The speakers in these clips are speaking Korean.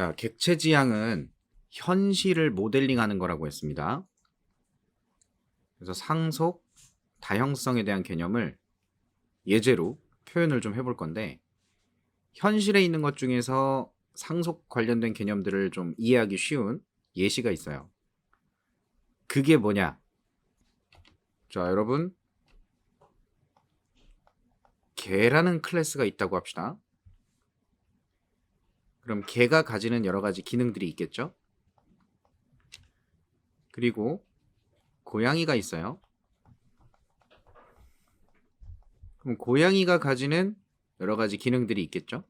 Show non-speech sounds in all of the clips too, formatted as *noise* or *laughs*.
자, 객체 지향은 현실을 모델링하는 거라고 했습니다. 그래서 상속, 다형성에 대한 개념을 예제로 표현을 좀 해볼 건데 현실에 있는 것 중에서 상속 관련된 개념들을 좀 이해하기 쉬운 예시가 있어요. 그게 뭐냐? 자, 여러분. 개라는 클래스가 있다고 합시다. 그럼 개가 가지는 여러 가지 기능들이 있겠죠? 그리고 고양이가 있어요. 그럼 고양이가 가지는 여러 가지 기능들이 있겠죠?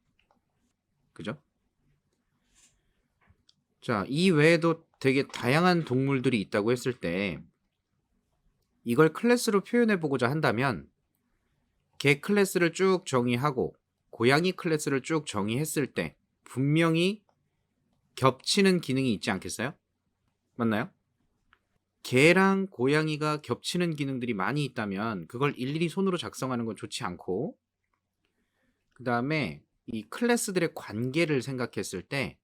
그죠? 자, 이 외에도 되게 다양한 동물들이 있다고 했을 때 이걸 클래스로 표현해 보고자 한다면 개 클래스를 쭉 정의하고 고양이 클래스를 쭉 정의했을 때 분명히 겹치는 기능이 있지 않겠어요? 맞나요? 개랑 고양이가 겹치는 기능들이 많이 있다면 그걸 일일이 손으로 작성하는 건 좋지 않고 그 다음에 이 클래스들의 관계를 생각했을 때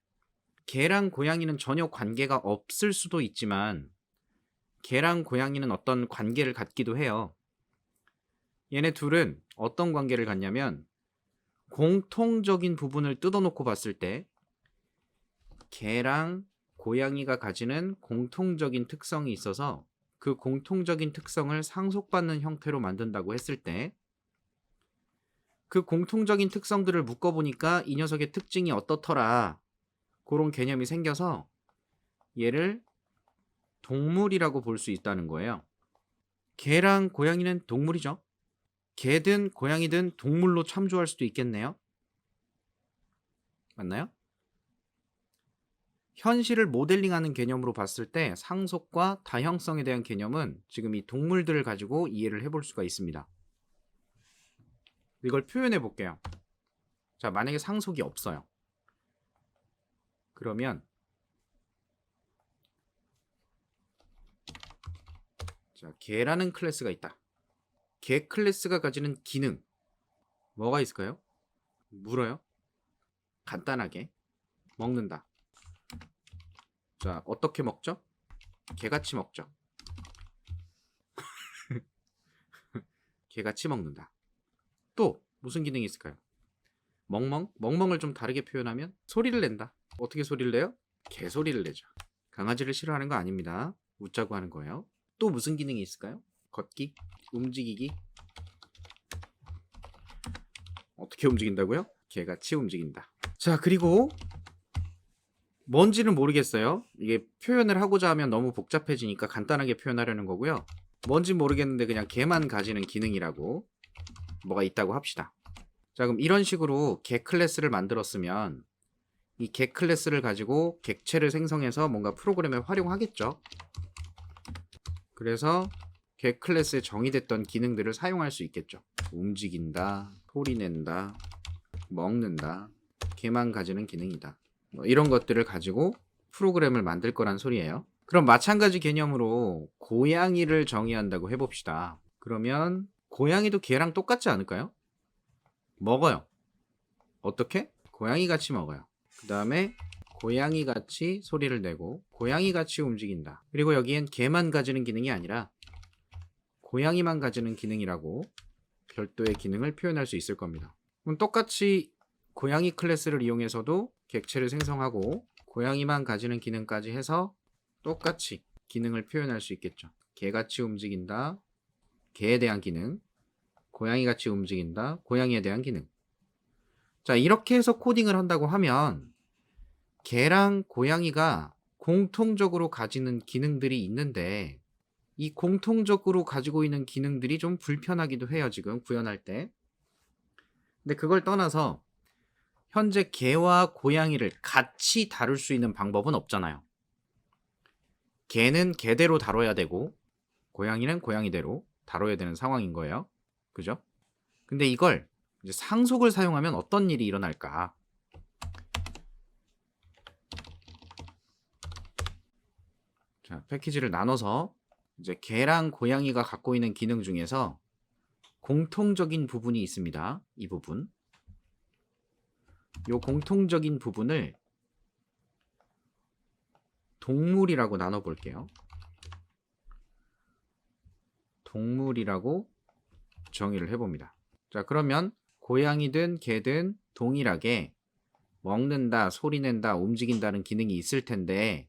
개랑 고양이는 전혀 관계가 없을 수도 있지만 개랑 고양이는 어떤 관계를 갖기도 해요. 얘네 둘은 어떤 관계를 갖냐면 공통적인 부분을 뜯어놓고 봤을 때 개랑 고양이가 가지는 공통적인 특성이 있어서 그 공통적인 특성을 상속받는 형태로 만든다고 했을 때 그 공통적인 특성들을 묶어보니까 이 녀석의 특징이 어떻더라 그런 개념이 생겨서 얘를 동물이라고 볼 수 있다는 거예요. 개랑 고양이는 동물이죠. 개든 고양이든 동물로 참조할 수도 있겠네요. 맞나요? 현실을 모델링하는 개념으로 봤을 때 상속과 다형성에 대한 개념은 지금 이 동물들을 가지고 이해를 해볼 수가 있습니다. 이걸 표현해 볼게요. 자, 만약에 상속이 없어요. 그러면 자, 개라는 클래스가 있다. 개 클래스가 가지는 기능 뭐가 있을까요? 물어요. 간단하게 먹는다. 자, 어떻게 먹죠? 개같이 먹죠. *laughs* 개같이 먹는다. 또 무슨 기능이 있을까요? 멍멍? 멍멍을 좀 다르게 표현하면 소리를 낸다. 어떻게 소리를 내요? 개소리를 내죠. 강아지를 싫어하는 거 아닙니다. 웃자고 하는 거예요. 또 무슨 기능이 있을까요? 걷기? 움직이기? 어떻게 움직인다고요? 개같이 움직인다. 자, 그리고 뭔지는 모르겠어요. 이게 표현을 하고자 하면 너무 복잡해지니까 간단하게 표현하려는 거고요. 뭔지 모르겠는데 그냥 개만 가지는 기능이라고 뭐가 있다고 합시다. 자, 그럼 이런 식으로 개 클래스를 만들었으면 이 개 클래스를 가지고 객체를 생성해서 뭔가 프로그램에 활용하겠죠. 그래서 개 클래스에 정의됐던 기능들을 사용할 수 있겠죠. 움직인다, 소리 낸다, 먹는다, 개만 가지는 기능이다. 뭐 이런 것들을 가지고 프로그램을 만들 거란 소리예요. 그럼 마찬가지 개념으로 고양이를 정의한다고 해봅시다. 그러면 고양이도 개랑 똑같지 않을까요? 먹어요. 어떻게? 고양이 같이 먹어요. 그 다음에 고양이 같이 소리를 내고 고양이 같이 움직인다. 그리고 여기엔 개만 가지는 기능이 아니라 고양이만 가지는 기능이라고 별도의 기능을 표현할 수 있을 겁니다. 그럼 똑같이 고양이 클래스를 이용해서도 객체를 생성하고 고양이만 가지는 기능까지 해서 똑같이 기능을 표현할 수 있겠죠. 개같이 움직인다. 개에 대한 기능. 고양이같이 움직인다. 고양이에 대한 기능. 자, 이렇게 해서 코딩을 한다고 하면 개랑 고양이가 공통적으로 가지는 기능들이 있는데 이 공통적으로 가지고 있는 기능들이 좀 불편하기도 해요, 지금 구현할 때. 근데 그걸 떠나서 현재 개와 고양이를 같이 다룰 수 있는 방법은 없잖아요. 개는 개대로 다뤄야 되고 고양이는 고양이대로 다뤄야 되는 상황인 거예요. 그죠? 근데 이걸 이제 상속을 사용하면 어떤 일이 일어날까? 자, 패키지를 나눠서 이제 개랑 고양이가 갖고 있는 기능 중에서 공통적인 부분이 있습니다. 이 부분. 요 공통적인 부분을 동물이라고 나눠 볼게요. 동물이라고 정의를 해봅니다. 자, 그러면 고양이든 개든 동일하게 먹는다, 소리 낸다, 움직인다는 기능이 있을 텐데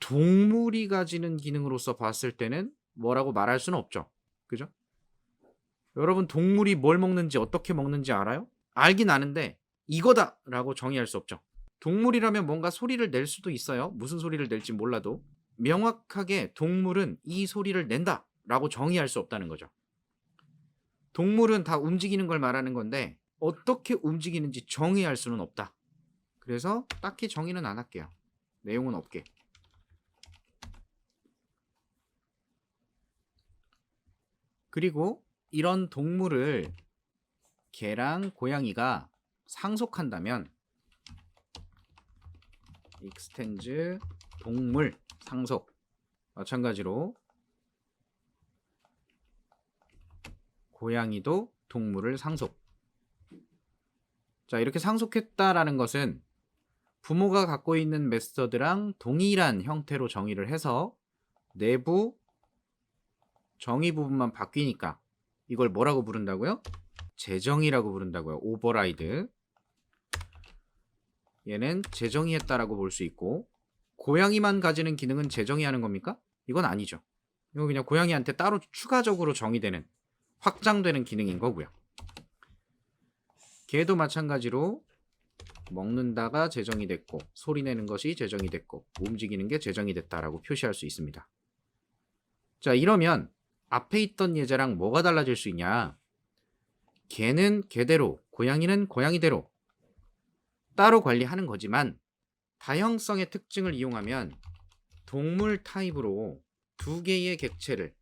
동물이 가지는 기능으로서 봤을 때는 뭐라고 말할 수는 없죠. 그죠? 여러분 동물이 뭘 먹는지 어떻게 먹는지 알아요? 알긴 아는데 이거다라고 정의할 수 없죠. 동물이라면 뭔가 소리를 낼 수도 있어요. 무슨 소리를 낼지 몰라도 명확하게 동물은 이 소리를 낸다라고 정의할 수 없다는 거죠. 동물은 다 움직이는 걸 말하는 건데 어떻게 움직이는지 정의할 수는 없다. 그래서 딱히 정의는 안 할게요. 내용은 없게. 그리고 이런 동물을 개랑 고양이가 상속한다면 익스텐즈 동물 상속. 마찬가지로 고양이도 동물을 상속. 자 이렇게 상속했다라는 것은 부모가 갖고 있는 메서드랑 동일한 형태로 정의를 해서 내부 정의 부분만 바뀌니까 이걸 뭐라고 부른다고요? 재정의라고 부른다고요. 오버라이드. 얘는 재정의했다라고 볼 수 있고 고양이만 가지는 기능은 재정의하는 겁니까? 이건 아니죠. 이거 그냥 고양이한테 따로 추가적으로 정의되는 확장되는 기능인 거고요. 개도 마찬가지로 먹는다가 재정이 됐고 소리 내는 것이 재정이 됐고 움직이는 게 재정이 됐다라고 표시할 수 있습니다. 자 이러면 앞에 있던 예제랑 뭐가 달라질 수 있냐? 개는 개대로, 고양이는 고양이대로 따로 관리하는 거지만 다형성의 특징을 이용하면 동물 타입으로 두 개의 객체를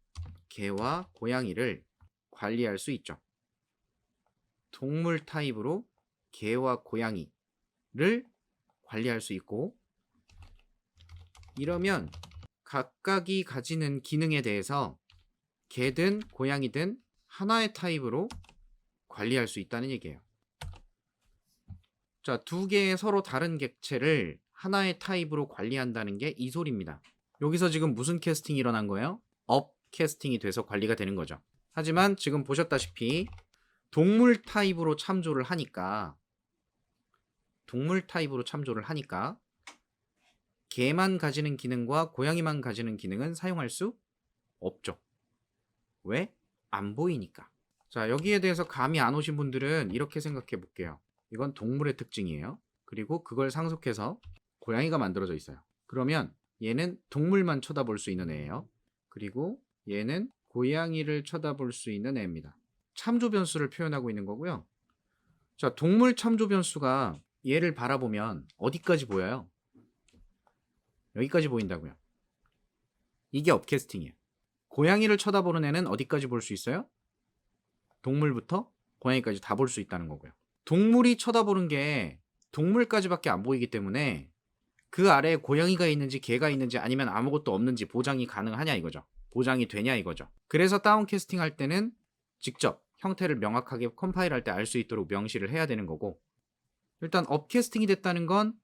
개와 고양이를 관리할 수 있죠. 동물 타입으로 개와 고양이를 관리할 수 있고 이러면 각각이 가지는 기능에 대해서 개든 고양이든 하나의 타입으로 관리할 수 있다는 얘기예요. 자, 두 개의 서로 다른 객체를 하나의 타입으로 관리한다는 게 이 소리입니다. 여기서 지금 무슨 캐스팅이 일어난 거예요? 업 캐스팅이 돼서 관리가 되는 거죠. 하지만 지금 보셨다시피 동물 타입으로 참조를 하니까 동물 타입으로 참조를 하니까 개만 가지는 기능과 고양이만 가지는 기능은 사용할 수 없죠. 왜? 안 보이니까. 자, 여기에 대해서 감이 안 오신 분들은 이렇게 생각해 볼게요. 이건 동물의 특징이에요. 그리고 그걸 상속해서 고양이가 만들어져 있어요. 그러면 얘는 동물만 쳐다볼 수 있는 애예요. 그리고 얘는 고양이를 쳐다볼 수 있는 애입니다. 참조 변수를 표현하고 있는 거고요. 자, 동물 참조 변수가 얘를 바라보면 어디까지 보여요? 여기까지 보인다고요. 이게 업캐스팅이에요. 고양이를 쳐다보는 애는 어디까지 볼 수 있어요? 동물부터 고양이까지 다 볼 수 있다는 거고요. 동물이 쳐다보는 게 동물까지밖에 안 보이기 때문에 그 아래에 고양이가 있는지 개가 있는지 아니면 아무것도 없는지 보장이 가능하냐 이거죠. 보장이 되냐 이거죠. 그래서 다운 캐스팅 할 때는 직접 형태를 명확하게 컴파일할 때 알 수 있도록 명시를 해야 되는 거고 일단 업 캐스팅이 됐다는 건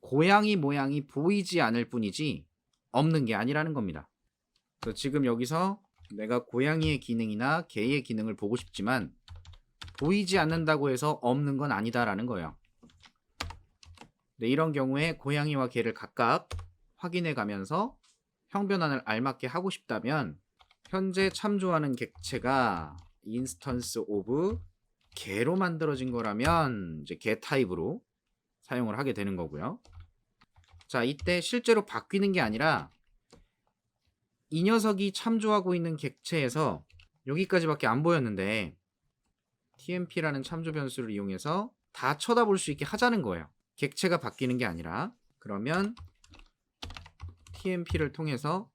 고양이 모양이 보이지 않을 뿐이지 없는 게 아니라는 겁니다. 그래서 지금 여기서 내가 고양이의 기능이나 개의 기능을 보고 싶지만 보이지 않는다고 해서 없는 건 아니다라는 거예요. 네, 이런 경우에 고양이와 개를 각각 확인해 가면서 형변환을 알맞게 하고 싶다면 현재 참조하는 객체가 인스턴스 오브 개로 만들어진 거라면 이제 개 타입으로 사용을 하게 되는 거고요. 자, 이때 실제로 바뀌는 게 아니라 이 녀석이 참조하고 있는 객체에서 여기까지밖에 안 보였는데 TMP라는 참조 변수를 이용해서 다 쳐다볼 수 있게 하자는 거예요. 객체가 바뀌는 게 아니라 그러면 TMP를 통해서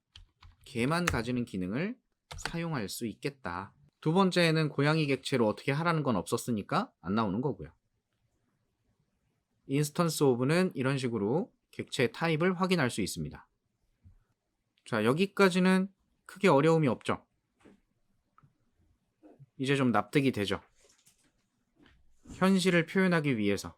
개만 가지는 기능을 사용할 수 있겠다. 두 번째는 고양이 객체로 어떻게 하라는 건 없었으니까 안 나오는 거고요. 인스턴스 오브는 이런 식으로 객체 타입을 확인할 수 있습니다. 자, 여기까지는 크게 어려움이 없죠. 이제 좀 납득이 되죠. 현실을 표현하기 위해서